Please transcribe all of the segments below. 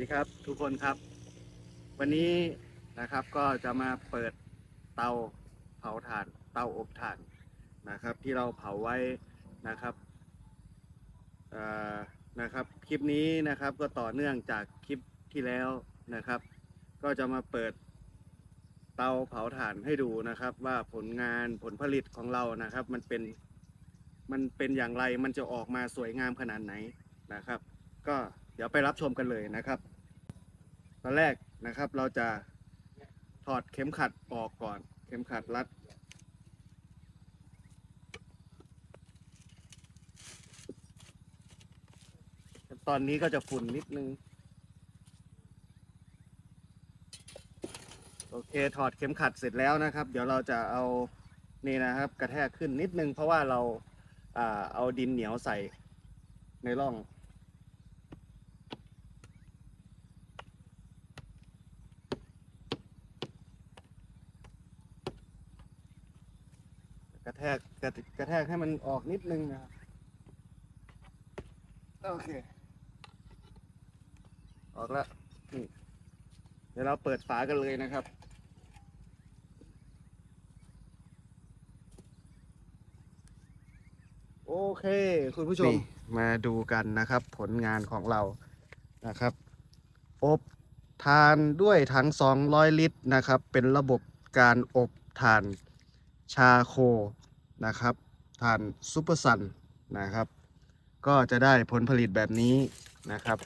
ดีครับทุกคนครับ วันนี้นะครับก็จะมาเปิดเตาเผาถ่าน เตาอบถ่านนะครับ ที่เราเผาไว้นะครับนะครับ คลิปนี้นะครับก็ต่อเนื่องจากคลิปที่แล้วนะครับ ก็จะมาเปิดเตาเผาถ่านให้ดูนะครับ ว่าผลงานผลผลิตของเรานะครับ มันเป็นมันเป็นอย่างไรมันจะออกมาสวยงามขนาดไหนนะครับ ก็ ดี๋ยวไปรับชมกันเลยนะครับ ตอนแรกนะครับเราจะถอดเข็มขัดออกก่อน เข็มขัดรัด ตอนนี้ก็จะฝุ่นนิดนึง โอเคถอดเข็มขัดเสร็จแล้วนะครับ เดี๋ยวเราจะเอานี่นะครับ กระแทกขึ้นนิดนึงเพราะว่าเราอ่าเอาดินเหนียวใส่ในร่อง แทกกระกระแทกให้มันออกนิดนึงนะครับโอเค ออกแล้วนี่เดี๋ยวเราเปิดฝากันเลยนะครับ โอเค คุณผู้ชมมาดูกันนะครับ ผลงานของเรานะครับ อบทานด้วยถัง 200 ลิตรนะครับ เป็นระบบการอบทานชาโค นะครับทานซูเปอร์ซันนะครับ ก็จะได้ผลผลิตแบบนี้นะครับ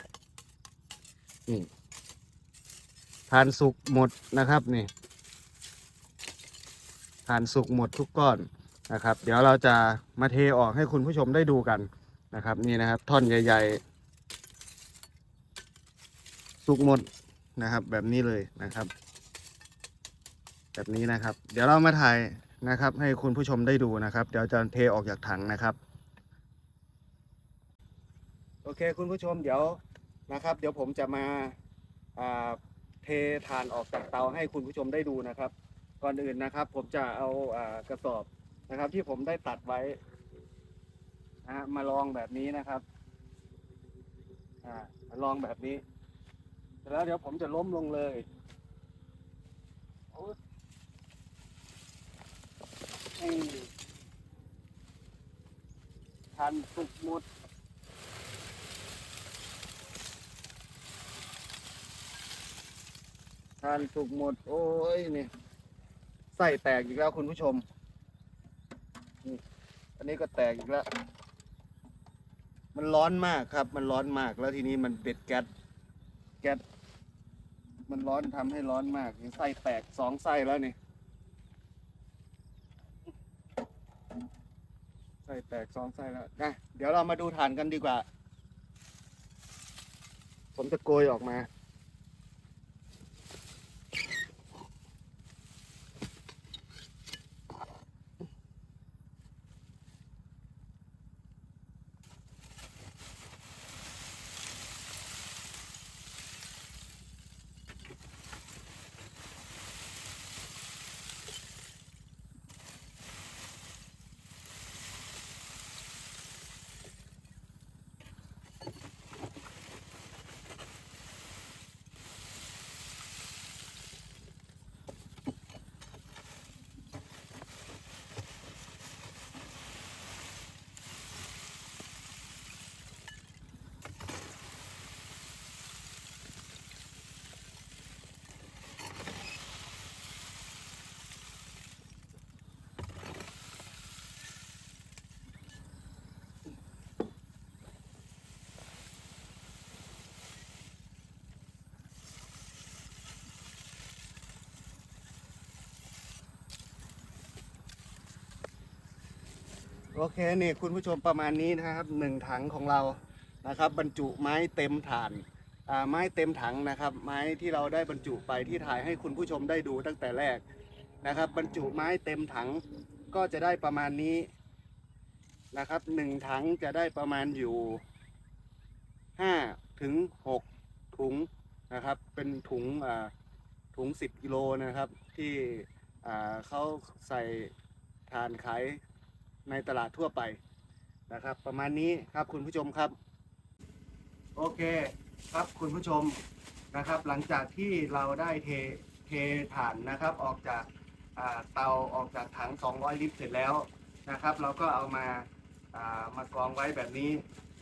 นี่ทานสุกหมดนะครับนี่ทานสุกหมดทุกก้อนนะครับ เดี๋ยวเราจะมาเทออกให้คุณผู้ชมได้ดูกันนะครับนี่นะครับท่อนใหญ่ ๆ สุกหมดนะครับแบบนี้เลยนะครับ แบบนี้นะครับ เดี๋ยวเรามาถ่าย นะครับ ให้คุณผู้ชมได้ดูนะครับ เดี๋ยวจะเทออกจากถังนะครับ โอเคคุณผู้ชมเดี๋ยวนะครับ เดี๋ยวผมจะมาเททานออกจากเตาให้คุณผู้ชมได้ดูนะครับ ก่อนอื่นนะครับ ผมจะเอาอากระสอบนะครับ ที่ผมได้ตัดไว้นะฮะมาลองแบบนี้นะครับอ่ามาลองแบบนี้เสร็จแล้วเดี๋ยวผมจะล้มลงเลย โอ๊ยนี่ทานสุกหมดทานสุกหมด โอ้ยนี่ไส้แตกอีกแล้วคุณผู้ชมนี่อันนี้ก็แตกอีกแล้ว มันร้อนมากครับ มันร้อนมากแล้วทีนี้มันเบ็ดแก๊สแก๊สมันร้อนทำให้ร้อนมากนี่ไส้แตกสองไส้แล้วนี่ ไส้แตกสองไส้แล้วนะเดี๋ยวเรามาดูฐานกันดีกว่า ผมจะโกยออกมา โอเคนี่คุณผู้ชมประมาณนี้นะครับหนึ่งถังของเรานะครับ บรรจุไม้เต็มฐานไม้เต็มถังนะครับ ไม้ที่เราได้บรรจุไปที่ถ่ายให้คุณผู้ชมได้ดูตั้งแต่แรกนะครับ บรรจุไม้เต็มถังก็จะได้ประมาณนี้นะครับหนึ่งถังจะได้ประมาณอยู่ห้าถึงหกถุงนะครับ เป็นถุงถุงสิบกิโลนะครับที่เขาใส่ทานขาย ในตลาดทั่วไปนะครับ ประมาณนี้ครับคุณผู้ชมครับ โอเคครับคุณผู้ชมนะครับ หลังจากที่เราได้เทเทถ่านนะครับ ออกจากเตาออกจากถัง 200 ลิตรเสร็จแล้วนะครับ เราก็เอามามากรองไว้แบบนี้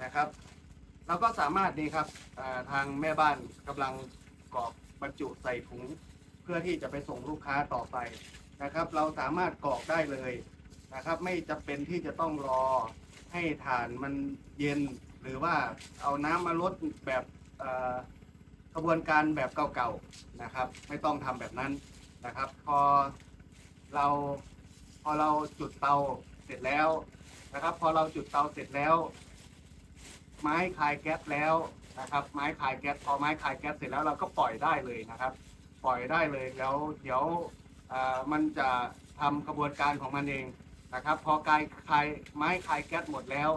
นะครับ เราก็สามารถนี่ครับทางแม่บ้านกำลังกรอกบรรจุใส่ถุง เพื่อที่จะไปส่งลูกค้าต่อไปนะครับ เราสามารถกรอกได้เลย นะครับ ไม่จำเป็นที่จะต้องรอให้ถ่านมันเย็น หรือว่าเอาน้ำมาลดแบบกระบวนการแบบเก่าๆนะครับ ไม่ต้องทำแบบนั้นนะครับ พอเราพอเราจุดเตาเสร็จแล้วนะครับ พอเราจุดเตาเสร็จแล้ว ไม้คายแก๊สแล้วนะครับ ไม้คายแก๊สพอไม้คายแก๊สเสร็จแล้วเราก็ปล่อยได้เลยนะครับ ปล่อยได้เลยแล้วเดี๋ยวมันจะทำกระบวนการของมันเอง นะครับ พอกายคลายไม้คลายแก๊สหมดแล้ว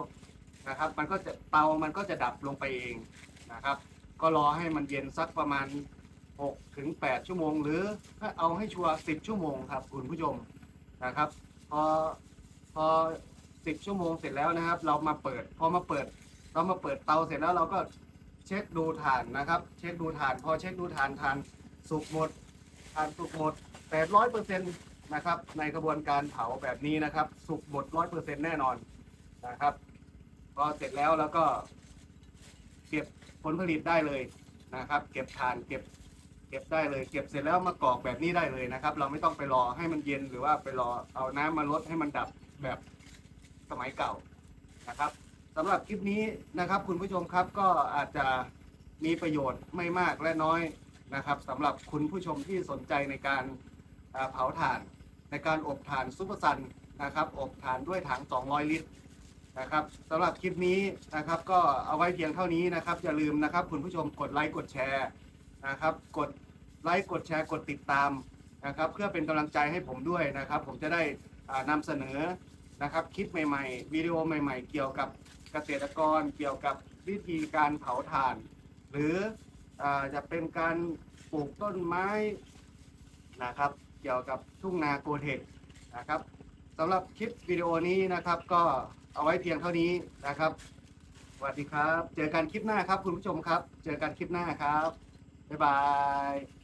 นะครับ มันก็จะเตามันก็จะดับลงไปเองนะครับ ก็รอให้มันเย็นสักประมาณ6ถึง8ชั่วโมง หรือถ้าเอาให้ชัวร์10 ชั่วโมงครับคุณผู้ชมนะครับ พอพอ 10 ชั่วโมงเสร็จแล้วนะครับ เรามาเปิดพอมาเปิด เรามาเปิดเตาเสร็จแล้วเราก็เช็คดูถ่านนะครับ เช็คดูถ่าน พอเช็คดูถ่านถ่านสุกหมดถ่านสุกหมด800เปอร์เซ็นต์ นะครับ ในกระบวนการเผาแบบนี้นะครับ สุกหมดร้อยเปอร์เซ็นต์แน่นอนนะครับพอเสร็จแล้วแล้วก็ เก็บผลผลิตได้เลยนะครับ เก็บถ่านเก็บ เก็บได้เลย เก็บเสร็จแล้วมากรอกแบบนี้ได้เลยนะครับ เราไม่ต้องไปรอให้มันเย็นหรือว่าไปรอเอาน้ำมาลดให้มันดับแบบสมัยเก่านะครับสำหรับคลิปนี้นะครับ คุณผู้ชมครับก็อาจจะมีประโยชน์ไม่มากและน้อยนะครับสำหรับคุณผู้ชมที่สนใจในการเผาถ่าน ในการอบถ่านซุปเปอร์ซันนะครับอบถ่านด้วยถัง 200 ลิตรนะครับสำหรับคลิปนี้นะครับก็เอาไว้เพียงเท่านี้นะครับอย่าลืมนะครับคุณผู้ชมกดไลค์กดแชร์นะครับกดไลค์กดแชร์กดติดตามนะครับเพื่อเป็นกำลังใจให้ผมด้วยนะครับ ผมจะได้อ่านำเสนอนะครับคลิปใหม่ๆวิดีโอใหม่ ๆ เกี่ยวกับเกษตรกร เกี่ยวกับวิธีการเผาถ่าน หรืออจะเป็นการปลูกต้นไม้นะครับ เกี่ยวกับทุ่งนาโกเทคนะครับสำหรับคลิปวิดีโอนี้นะครับก็เอาไว้เพียงเท่านี้นะครับสวัสดีครับ เจอกันคลิปหน้าครับคุณผู้ชมครับ เจอกันคลิปหน้าครับ บ๊ายบาย